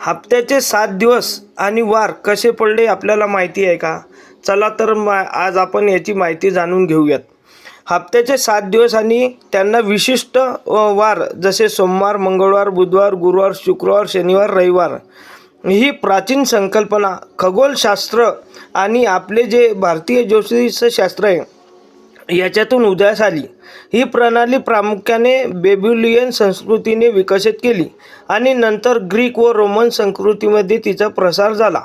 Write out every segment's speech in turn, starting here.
हप्त्याचे सात दिवस आणि वार कसे पडले आपल्याला माहिती आहे का? चला तर मा आज आपण याची माहिती जाणून घेऊयात. हप्त्याचे सात दिवस आणि त्यांना विशिष्ट वार जसे सोमवार मंगळवार बुधवार गुरुवार शुक्रवार शनिवार रविवार ही प्राचीन संकल्पना खगोलशास्त्र आणि आपले जे भारतीय ज्योतिषशास्त्र आहे याच्यातून उदयास आली. ही प्रणाली प्रामुख्याने बेबिलियन संस्कृतीने विकसित केली आणि नंतर ग्रीक व रोमन संस्कृतीमध्ये तिचा प्रसार झाला.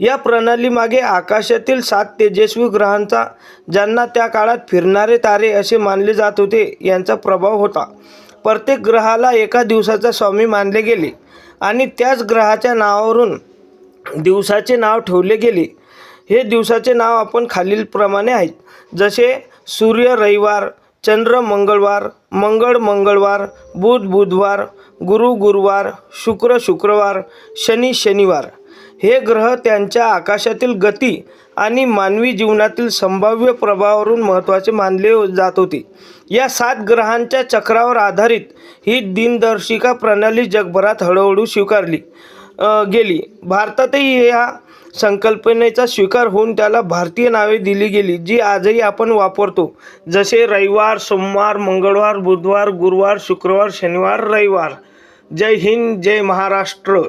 या प्रणालीमागे आकाशातील सात तेजस्वी ग्रहांचा ज्यांना त्या काळात फिरणारे तारे असे मानले जात होते यांचा प्रभाव होता. प्रत्येक ग्रहाला एका दिवसाचा स्वामी मानले गेले आणि त्याच ग्रहाच्या नावावरून दिवसाचे नाव ठेवले गेले. हे दिवसाचे नाव आपण खालीलप्रमाणे आहेत. जसे सूर्य रविवार चंद्र मंगळवार मंगळ मंगळवार बुध बुधवार गुरु गुरुवार शुक्र शुक्रवार शनी शनिवार. हे ग्रह त्यांच्या आकाशातील गती आणि मानवी जीवनातील संभाव्य प्रभावावरून महत्त्वाचे मानले जात होते. या सात ग्रहांच्या चक्रावर आधारित ही दिनदर्शिका प्रणाली जगभरात हळूहळू स्वीकारली गेली. भारतातही या संकल्पनेचा स्वीकार होऊन त्याला भारतीय नावे दिली गेली जी आजही आपण वापरतो. जसे रविवार सोमवार मंगळवार बुधवार गुरुवार शुक्रवार शनिवार रविवार. जय हिंद जय महाराष्ट्र.